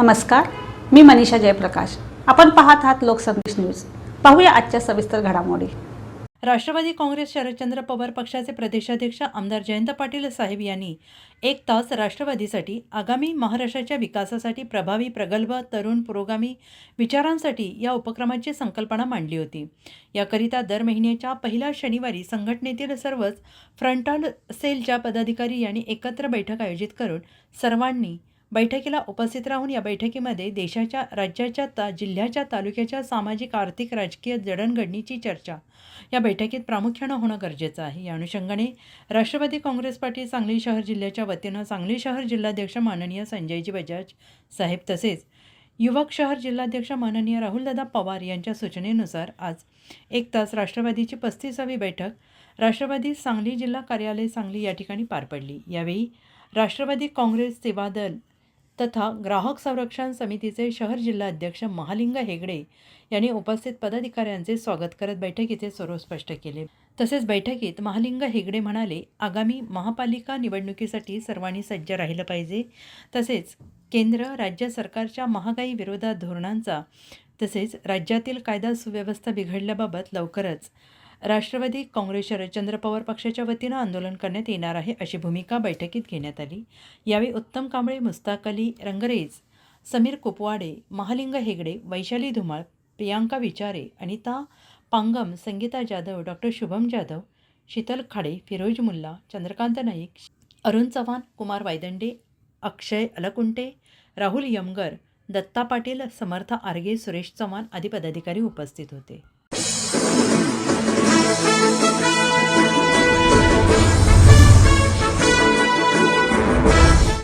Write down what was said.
नमस्कार मी मनीषा जयप्रकाश. आपण पाहत आहात लोकसंदेश न्यूज. पाहूया आजच्या सविस्तर घडामोडी. राष्ट्रवादी काँग्रेस शरदचंद्र पवार पक्षाचे प्रदेशाध्यक्ष आमदार जयंत पाटील साहेब यांनी एक तास राष्ट्रवादीसाठी आगामी महाराष्ट्राच्या विकासासाठी प्रभावी प्रगल्भ तरुण पुरोगामी विचारांसाठी या उपक्रमाची संकल्पना मांडली होती. याकरिता दर महिन्याच्या पहिल्या शनिवारी संघटनेतील सर्वच फ्रंटल सेलच्या पदाधिकारी यांनी एकत्र बैठक आयोजित करून सर्वांनी बैठकीला उपस्थित राहून या बैठकीमध्ये देशाच्या राज्याच्या ता जिल्ह्याच्या तालुक्याच्या सामाजिक आर्थिक राजकीय जडणघडणीची चर्चा. या बैठकीत प्रामुख्यानं होणं गरजेचं आहे. या अनुषंगाने राष्ट्रवादी काँग्रेस पार्टी सांगली शहर जिल्ह्याच्या वतीनं सांगली शहर जिल्हाध्यक्ष माननीय संजयजी बजाज साहेब तसेच युवक शहर जिल्हाध्यक्ष माननीय राहुलदादा पवार यांच्या सूचनेनुसार आज एक तास राष्ट्रवादीची पस्तीसावी बैठक राष्ट्रवादी सांगली जिल्हा कार्यालय सांगली या ठिकाणी पार पडली. यावेळी राष्ट्रवादी काँग्रेस सेवा दल तथा ग्राहक संरक्षण समितीचे शहर जिल्हाध्यक्ष महालिंग हेगडे यांनी उपस्थित पदाधिकाऱ्यांचे स्वागत करत बैठकीचे स्वरूप स्पष्ट केले. तसेच बैठकीत महालिंग हेगडे म्हणाले आगामी महापालिका निवडणुकीसाठी सर्वांनी सज्ज राहिलं पाहिजे. तसेच केंद्र राज्य सरकारच्या महागाई विरोधात धोरणांचा तसेच राज्यातील कायदा सुव्यवस्था बिघडल्याबाबत लवकरच राष्ट्रवादी काँग्रेस शरदचंद्र पवार पक्षाच्या वतीनं आंदोलन करण्यात येणार आहे अशी भूमिका बैठकीत घेण्यात आली. यावेळी उत्तम कांबळे मुस्ताक अली रंगरेज समीर कुपवाडे महालिंग हेगडे वैशाली धुमाळ प्रियांका विचारे अनिता पांगम संगीता जाधव डॉक्टर शुभम जाधव शीतल खाडे फिरोज मुल्ला चंद्रकांत नाईक अरुण चव्हाण कुमार वायदंडे अक्षय अलकुंटे राहुल यमगर दत्ता पाटील समर्थ आर्गे सुरेश चव्हाण आदी पदाधिकारी उपस्थित होते. Thank you.